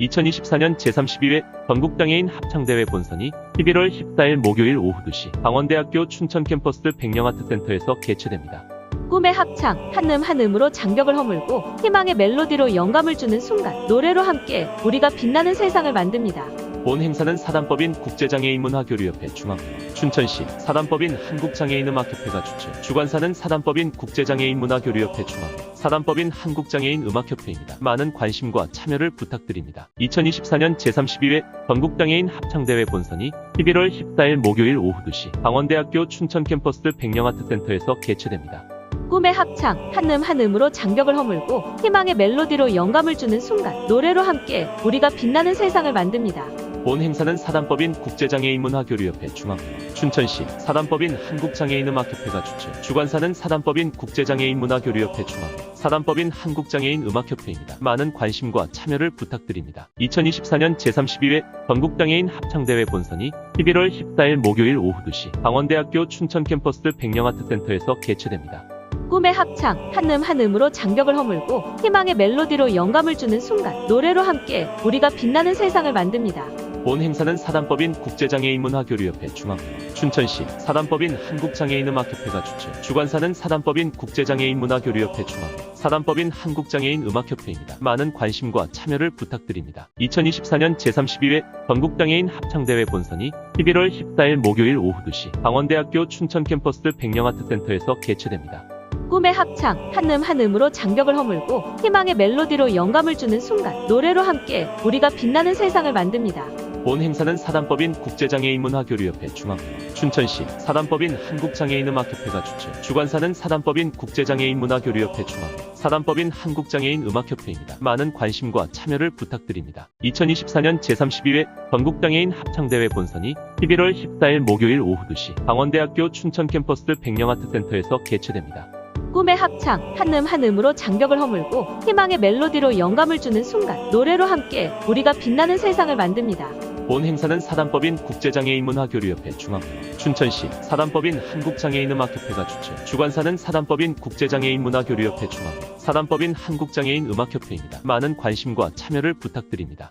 2024년 제32회 전국장애인 합창대회 본선이 11월 14일 목요일 오후 2시 강원대학교 춘천 캠퍼스 백령아트센터에서 개최됩니다. 꿈의 합창, 한음 한음으로 장벽을 허물고 희망의 멜로디로 영감을 주는 순간 노래로 함께 우리가 빛나는 세상을 만듭니다. 본 행사는 사단법인 국제장애인문화교류협회 중앙회, 춘천시 사단법인 한국장애인음악협회가 주최, 주관사는 사단법인 국제장애인문화교류협회 중앙회, 사단법인 한국장애인 음악협회입니다. 많은 관심과 참여를 부탁드립니다. 2024년 제32회 전국장애인 합창대회 본선이 11월 14일 목요일 오후 2시 강원대학교 춘천 캠퍼스 백령아트센터에서 개최됩니다. 꿈의 합창, 한음 한음으로 장벽을 허물고 희망의 멜로디로 영감을 주는 순간 노래로 함께 우리가 빛나는 세상을 만듭니다. 본 행사는 사단법인 국제장애인문화교류협회 중앙회, 춘천시 사단법인 한국장애인음악협회가 주최, 주관사는 사단법인 국제장애인문화교류협회 중앙회, 사단법인 한국장애인음악협회입니다. 많은 관심과 참여를 부탁드립니다. 2024년 제32회 전국장애인 합창대회 본선이 11월 14일 목요일 오후 2시 강원대학교 춘천 캠퍼스 백령아트센터에서 개최됩니다. 꿈의 합창, 한음 한음으로 장벽을 허물고 희망의 멜로디로 영감을 주는 순간 노래로 함께 우리가 빛나는 세상을 만듭니다. 본 행사는 사단법인 국제장애인문화교류협회 중앙회, 춘천시 사단법인 한국장애인음악협회가 주최, 주관사는 사단법인 국제장애인문화교류협회 중앙회, 사단법인 한국장애인음악협회입니다. 많은 관심과 참여를 부탁드립니다. 2024년 제32회 전국장애인 합창대회 본선이 11월 14일 목요일 오후 2시 강원대학교 춘천 캠퍼스 백령아트센터에서 개최됩니다. 꿈의 합창, 한음 한음으로 장벽을 허물고 희망의 멜로디로 영감을 주는 순간 노래로 함께 우리가 빛나는 세상을 만듭니다. 본 행사는 사단법인 국제장애인문화교류협회 중앙회, 춘천시 사단법인 한국장애인음악협회가 주최, 주관사는 사단법인 국제장애인문화교류협회 중앙회, 사단법인 한국장애인음악협회입니다. 많은 관심과 참여를 부탁드립니다. 2024년 제32회 전국장애인 합창대회 본선이 11월 14일 목요일 오후 2시 강원대학교 춘천 캠퍼스 백령아트센터에서 개최됩니다. 꿈의 합창, 한음 한음으로 장벽을 허물고 희망의 멜로디로 영감을 주는 순간 노래로 함께 우리가 빛나는 세상을 만듭니다. 본 행사는 사단법인 국제장애인문화교류협회 중앙회, 춘천시 사단법인 한국장애인음악협회가 주최, 주관사는 사단법인 국제장애인문화교류협회 중앙회, 사단법인 한국장애인음악협회입니다. 많은 관심과 참여를 부탁드립니다.